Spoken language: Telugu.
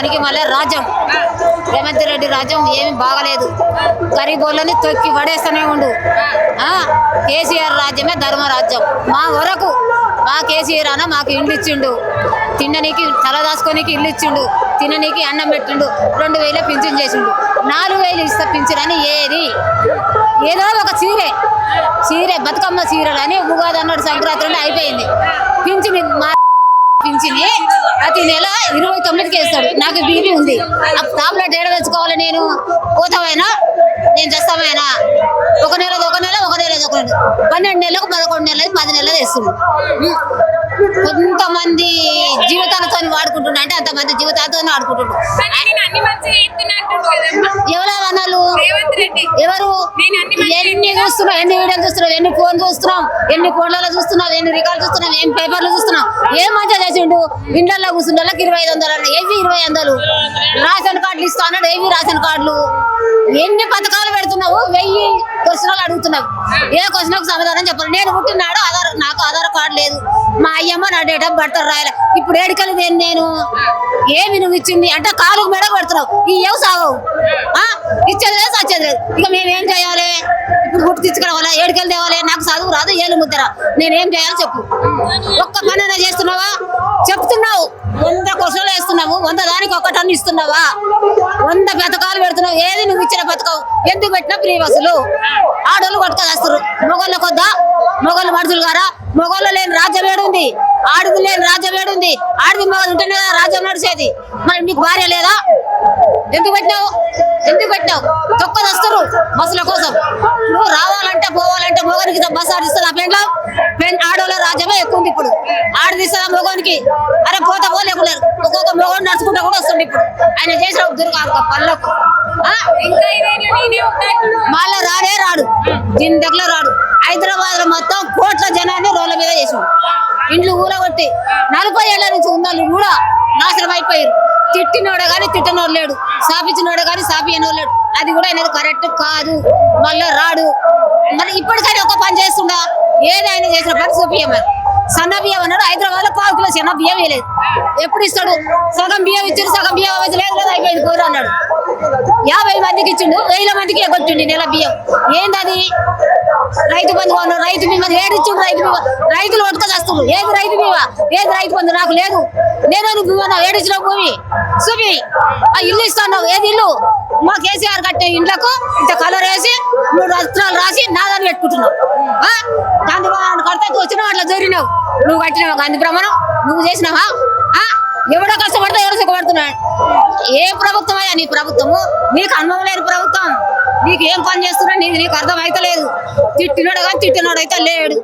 పనికి మళ్ళీ రాజ్యం. రేవంత్ రెడ్డి రాజ్యం ఏమి బాగలేదు. గరీబోళ్ళని తొక్కి పడేస్తూనే ఉండు. ఆ, కేసీఆర్ రాజ్యమే ధర్మరాజ్యం. మా వరకు మా కేసీఆర్ అన్న మాకు ఇండ్లు ఇచ్చిండు. తిననీకి తలదాచుకోనికి ఇల్లు ఇచ్చిండు. తిననీకి అన్నం పెట్టిండు. రెండు వేల పింఛన్ చేసిండు. నాలుగు వేలు ఇస్తా పింఛన్ అని ఏది? ఏదో ఒక చీరే. చీరే బతుకమ్మ చీరలు అని ఉగాది అన్నాడు సంక్రాంతి అయిపోయింది. పింఛన్ మా పింఛని. ప్రతి నెల ఇరవై తొమ్మిదికి వేస్తాడు. నాకు బీపీ ఉంది. ఆ టాబ్లెట్ ఏడ తెచ్చుకోవాలి నేను? పోతామైనా నేను చేస్తామైనా ఒక నెల ఒక నెల ఒక నెల ఒక నెల. పన్నెండు నెలలకు పదకొండు నెలలు పది నెలలు వేస్తున్నాడు కొంతమంది జీవితాలతో వాడుకుంటున్నా. అంటే అంతమంది జీవితాలతో వాడుకుంటున్నాడు ఎవరు రెడ్డి. ఎవరు? ఎన్ని చూస్తున్నావు? ఎన్ని వీడియోలు చూస్తున్నావు? ఎన్ని ఫోన్ చూస్తున్నావు? ఎన్ని ఫోన్లలో చూస్తున్నావు? ఎన్ని రికార్డు చూస్తున్నావు? ఏం పేపర్లు చూస్తున్నావు? ఏం మంచిగా చేసిండు? ఇండ్లలో వాళ్ళకి ఇరవై ఐదు వందలు అన్నాడు. ఏవి ఇరవై వందలు? రేషన్ కార్డులు ఇస్తా అన్నాడు. ఏవి రేషన్ కార్డులు? ఎన్ని పథకాలు పెడుతున్నావు? వెయ్యి క్వశ్చన్లు అడుగుతున్నావు. ఏ క్వశ్చన్కు సమాధానం చెప్పాలి? నేను పుట్టినాడు ఆధార్ నాకు ఆధార్ కార్డు లేదు. మా అయ్యమ్మ నా డేట్ ఆఫ్ బర్త్ రాయలే. ఇప్పుడు ఏడికలు దేని నేను? ఏమి నువ్వు ఇచ్చింది? అంటే కాలుకు మెడ పడుతున్నావు ఈ ఏవు సాగవు ఆ? ఇచ్చేది లేదు సచ్చేది లేదు. ఇక మేమేం చేయాలి? ఇప్పుడు గుర్తు తెచ్చుకోవాలా. ఏడుకెళ్ళి తేవాలి. నాకు చదువు రాదు ఏళ్ళు ముద్దరా నేనేం చేయాలి చెప్పు. ఒక్క పని అయినా చేస్తున్నావా చెప్తున్నావు వంద క్వశ్చన్లు వేస్తున్నావు వంద ఇస్తున్నావా? వంద పథకాలు పెడుతున్నావు. ఏది నువ్వు ఇచ్చిన పథకం? ఎందుకు పెట్టినా ఫ్రీ బస్సులు? ఆడోళ్ళు కొట్టుకొస్తారు మొగోళ్ళ కొద్దా? మొగోళ్ళు మనుషులు గారా మొగోళ్ళు లేని రాజ్యం ఏడుంది. ఆడది లేని రాజ్యం ఏడుంది. ఆడది మొగలు ఉంటేనే రాజ్యం నడిచేది. మరి నీకు భార్య లేదా? ఎందుకు పెట్టినావు? ఎందుకు పెట్టినావు? తొక్కది వస్తారు బస్సుల కోసం. నువ్వు రావాలంటే పోవాలంటే మొగరికి బస్సు ఆడిస్తుందా పెండ్లో పెన్ ఆడోళ్ళ రాజ్యమే ఎక్కువ ఉంది ఇప్పుడు. ఆడదిస్తుందా మొగోనికి అరే పోతా పోలేకులేరు ఒక్కొక్క మొగోడు నడుచుకుంటా కూడా వస్తుంది ఇప్పుడు. ఆయన చేసిన దుర్గా అంటుండు. మళ్ళా రాడే రాడు. దీని దగ్గర రాడు. హైదరాబాద్లో మొత్తం కోట్ల జనాన్ని రోడ్ల మీద చేసాం ఇండ్లు ఊరగొట్టి నలభై ఏళ్ళ నుంచి ఉన్నోళ్ళు కూడా నాశనం అయిపోయారు. తిట్టినోడే కానీ తిట్టనోడు లేడు. సాపించినోడే కానీ సాపియనోడు లేడు. అది కూడా అనేది కరెక్ట్ కాదు. మళ్ళా రాడు. మరి ఇప్పటికైనా ఒక పని చేస్తుండా? ఏదైనా చేసిన పని చూపియమని సన్న బియ్యం అన్నాడు హైదరాబాద్లో పావు కిలో చిన్న బియ్యం వేయలేదు. ఎప్పుడు ఇస్తాడు? సగం బియ్యం ఇచ్చాడు సగం బియ్యం అవ్వదు. లేదు లేదు అయిపోయింది కూర అన్నాడు. యాభై మందికి ఇచ్చిండు వేల మందికి ఎగొచ్చిండు నెల బియ్యం. ఏందది? రైతు బంధు కొను రైతు బీమా ఏడు ఇచ్చిండు రైతు బీమా. రైతులు పట్టుకొచ్చేస్తున్నారు ఏది రైతు బీమా? ఏది రైతు బంధు? నాకు లేదు. నేను నీకు బీమా భూమి. సుమి ఆ ఇల్లు ఇస్తాను ఏది ఇల్లు? మా కేసీఆర్ కట్టే ఇండ్లకు ఇంత కలర్ వేసి మూడు వస్త్రాలు రాసి నాదాన్ని పెట్టుకుంటున్నావు. ఆ? గాంధీ భవనాన్ని కడతా వచ్చినావు అట్లా జరిగినావు నువ్వు కట్టినావు గాంధీ భ్రమణం? నువ్వు చేసినావా? ఆ? ఎవడో కష్టపడతా ఎవడో సుఖపడుతున్నాడు? ఏ ప్రభుత్వం అయ్యా నీ ప్రభుత్వము? నీకు అనుభవం లేదు. నీకు ఏం పని చేస్తున్నా? నీకు నీకు అర్థం అయితే లేదు తిట్టినోడు కానీ తిట్టినోడు అయితే లేడు.